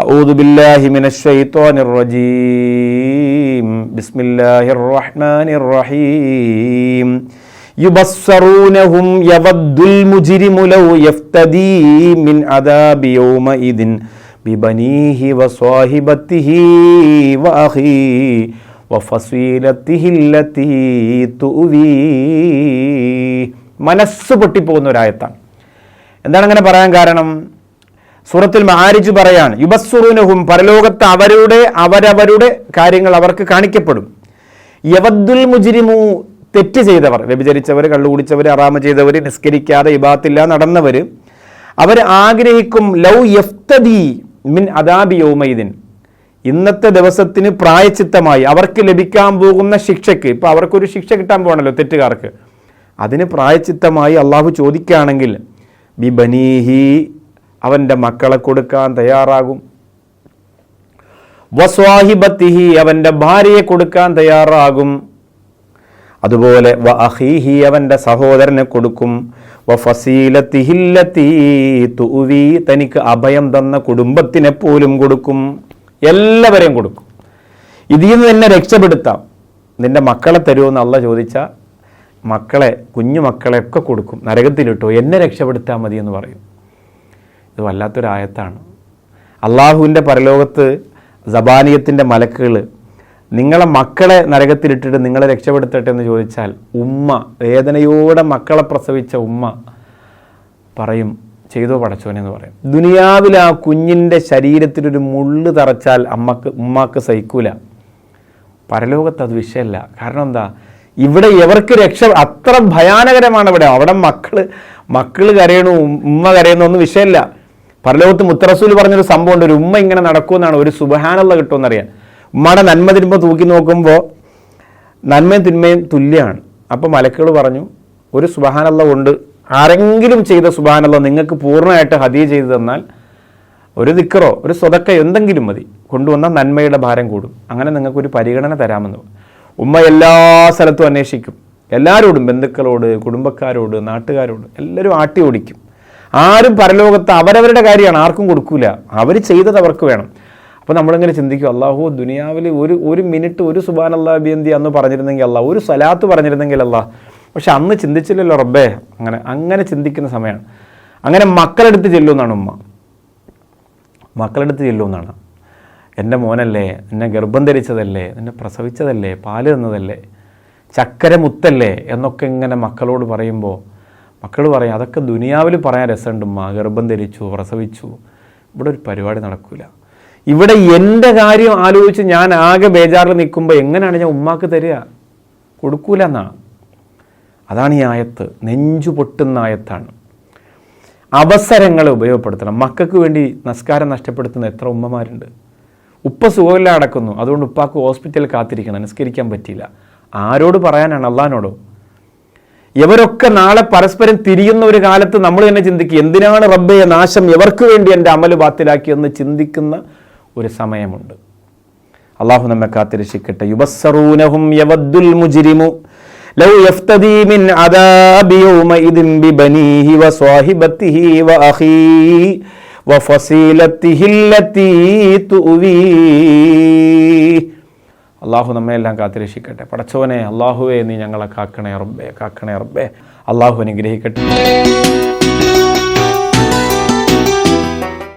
أعوذ بالله من الشيطان الرجيم بسم الله الرحمن الرحيم يبصرونهم يود المجرم لو يفتدي من عذاب يومئذ ببنيه وصاحبته وأخيه وفصيلته التي تؤذيه മനസ്സ് പൊട്ടിപ്പോകുന്ന ഒരായത്താണ് എന്താണ് അങ്ങനെ പറയാൻ കാരണം സൂറത്തിൽ മാരിജ് പറയാണ് യുബസ്സുറുനഹും പരലോകത്ത് അവരുടെ അവരവരുടെ കാര്യങ്ങൾ അവർക്ക് കാണിക്കപ്പെടും. യവദ്ദുൽ മുജിരിമു തെറ്റ് ചെയ്തവർ വ്യഭിചരിച്ചവർ കള്ളുകുടിച്ചവർ അറാമ ചെയ്തവർ നിസ്കരിക്കാതെ ഇബാത്തില്ല നടന്നവർ അവർ ആഗ്രഹിക്കും ലൗ യഫ്തദി മിൻ അദാബി യോമൈദിൻ. ഇന്നത്തെ ദിവസത്തിന് പ്രായച്ചിത്തമായി അവർക്ക് ലഭിക്കാൻ പോകുന്ന ശിക്ഷയ്ക്ക് ഇപ്പോൾ അവർക്കൊരു ശിക്ഷ കിട്ടാൻ പോകണല്ലോ തെറ്റുകാർക്ക്. അതിന് പ്രായച്ചിത്തമായി അള്ളാഹു ചോദിക്കുകയാണെങ്കിൽ ബി ബനീഹി അവന്റെ മക്കളെ കൊടുക്കാൻ തയ്യാറാകും. വസ്വാഹിബത്തിഹി അവന്റെ ഭാര്യയെ കൊടുക്കാൻ തയ്യാറാകും. അതുപോലെ വ അഹീഹി അവന്റെ സഹോദരനെ കൊടുക്കും. വ ഫസീലത്തിഹില്ലത്തി തുവി തനിക്ക് അഭയം തന്ന കുടുംബത്തിനെ പോലും കൊടുക്കും. എല്ലാവരെയും കൊടുക്കും. ഇതിൽ നിന്ന് എന്നെ രക്ഷപ്പെടുത്താം. നിന്റെ മക്കളെ തരുമെന്ന് അല്ല ചോദിച്ചാൽ മക്കളെ കുഞ്ഞു മക്കളെ ഒക്കെ കൊടുക്കും. നരകത്തിലിട്ടോ എന്നെ രക്ഷപ്പെടുത്താൽ മതി എന്ന് പറയും. ഇത് വല്ലാത്തൊരായത്താണ്. അള്ളാഹുവിന്റെ പരലോകത്ത് ജബാനിയത്തിന്റെ മലക്കുകൾ നിങ്ങളെ മക്കളെ നരകത്തിലിട്ടിട്ട് നിങ്ങളെ രക്ഷപ്പെടുത്തട്ടെ എന്ന് ചോദിച്ചാൽ ഉമ്മ വേദനയോടെ മക്കളെ പ്രസവിച്ച ഉമ്മ പറയും ചെയ്തോ പടച്ചോനെ എന്ന് പറയും. ദുനിയാവിൽ ആ കുഞ്ഞിന്റെ ശരീരത്തിലൊരു മുള്ള് തറച്ചാൽ അമ്മയ്ക്ക് ഉമ്മാക്ക് സഹിക്കൂല. പരലോകത്ത് അത് വിഷയമല്ല. കാരണം എന്താ? ഇവിടെ ഇവർക്ക് രക്ഷ അത്ര ഭയാനകരമാണ് ഇവിടെ. അവിടെ മക്കൾ മക്കൾ കരയണു ഉമ്മ കരയണോ ഒന്നും വിഷയമല്ല. പരലോകത്ത് മുത്തറസൂൽ പറഞ്ഞൊരു സംഭവം ഉണ്ട് ഒരു ഉമ്മ ഇങ്ങനെ നടക്കുമെന്നാണ് ഒരു സുബഹാനുള്ള കിട്ടുമെന്നറിയാൻ. ഉമ്മയുടെ നന്മ തിരുമ്പോൾ തൂക്കി നോക്കുമ്പോൾ നന്മയും തിന്മയും തുല്യമാണ് അപ്പോൾ മലക്കുകൾ പറഞ്ഞു ഒരു സുബഹാനുള്ള കൊണ്ട് ആരെങ്കിലും ചെയ്ത സുബഹാനുള്ള നിങ്ങൾക്ക് പൂർണമായിട്ട് ഹദിയ ചെയ്തു തന്നാൽ ഒരു ദിക്കറോ ഒരു സ്വതക്കയോ എന്തെങ്കിലും മതി. കൊണ്ടുവന്നാൽ നന്മയുടെ ഭാരം കൂടും. അങ്ങനെ നിങ്ങൾക്കൊരു പരിഗണന തരാമെന്ന് ഉമ്മ എല്ലാ സ്ഥലത്തും അന്വേഷിക്കും. എല്ലാവരോടും ബന്ധുക്കളോട് കുടുംബക്കാരോട് നാട്ടുകാരോട് എല്ലാവരും ആട്ടി ഓടിക്കും. ആരും പരലോകത്ത് അവരവരുടെ കാര്യമാണ് ആർക്കും കൊടുക്കൂല. അവർ ചെയ്തത് അവർക്ക് വേണം. അപ്പോൾ നമ്മളിങ്ങനെ ചിന്തിക്കും അള്ളാഹു ദുനിയാവിൽ ഒരു ഒരു മിനിറ്റ് ഒരു സുബാൻ അള്ളാഹ് ബിയന്തി അന്ന് പറഞ്ഞിരുന്നെങ്കിൽ അല്ല ഒരു സലാത്ത് പറഞ്ഞിരുന്നെങ്കിൽ അല്ല പക്ഷെ അന്ന് ചിന്തിച്ചില്ലല്ലോ റബ്ബേ. അങ്ങനെ അങ്ങനെ ചിന്തിക്കുന്ന സമയമാണ് അങ്ങനെ മക്കളെടുത്ത് ചെല്ലുമെന്നാണ് ഉമ്മ. മക്കളെടുത്ത് ചെല്ലുമെന്നാണ്. എന്റെ മോനല്ലേ എന്നെ ഗർഭം ധരിച്ചതല്ലേ എന്നെ പ്രസവിച്ചതല്ലേ പാൽ തന്നതല്ലേ ചക്കര മുത്തല്ലേ എന്നൊക്കെ ഇങ്ങനെ മക്കളോട് പറയുമ്പോൾ മക്കൾ പറയും അതൊക്കെ ദുനിയാവിൽ പറയാൻ രസമുണ്ട്. ഉമ്മ ഗർഭം ധരിച്ചു പ്രസവിച്ചു. ഇവിടെ ഒരു പരിപാടി നടക്കില്ല ഇവിടെ എന്റെ കാര്യം ആലോചിച്ച് ഞാൻ ആകെ ബേജാറിൽ നിൽക്കുമ്പോൾ എങ്ങനെയാണ് ഞാൻ ഉമ്മാക്ക് തരിക? കൊടുക്കൂല എന്നാണ് അതാണ് ഈ ആയത്ത്. നെഞ്ചു പൊട്ടുന്ന ആയത്താണ്. അവസരങ്ങളെ ഉപയോഗപ്പെടുത്തണം. മക്കൾക്ക് വേണ്ടി നസ്കാരം നഷ്ടപ്പെടുത്തുന്ന എത്ര ഉമ്മമാരുണ്ട്. ഉപ്പ സുഖമില്ല അടക്കുന്നു അതുകൊണ്ട് ഉപ്പാക്ക് ഹോസ്പിറ്റലിൽ കാത്തിരിക്കണം. നിസ്കരിക്കാൻ പറ്റിയില്ല. ആരോട് പറയാനാണ്? അള്ളഹാനോടോ? ഇവരൊക്കെ നാളെ പരസ്പരം തിരിയുന്ന ഒരു കാലത്ത് നമ്മൾ തന്നെ ചിന്തിക്കുക എന്തിനാണ് റബ്ബയെ നാശം എവർക്ക് വേണ്ടി എന്റെ അമൽ ബാത്തിലാക്കിയെന്ന് ചിന്തിക്കുന്ന ഒരു സമയമുണ്ട്. അള്ളാഹു നമ്മെ കാത്തിരക്ഷിക്കട്ടെ. യുബസ്സറൂനഹും യവദ്ദുൽ മുജ്രിമു ലൗ അള്ളാഹു നമ്മെ എല്ലാം കാത്തിരക്ഷിക്കട്ടെ. പടച്ചവനെ അള്ളാഹുവെ നീ ഞങ്ങളെ കാക്കണേ റബ്ബേ കാക്കണേ റബ്ബേ. അള്ളാഹു അനുഗ്രഹിക്കട്ടെ.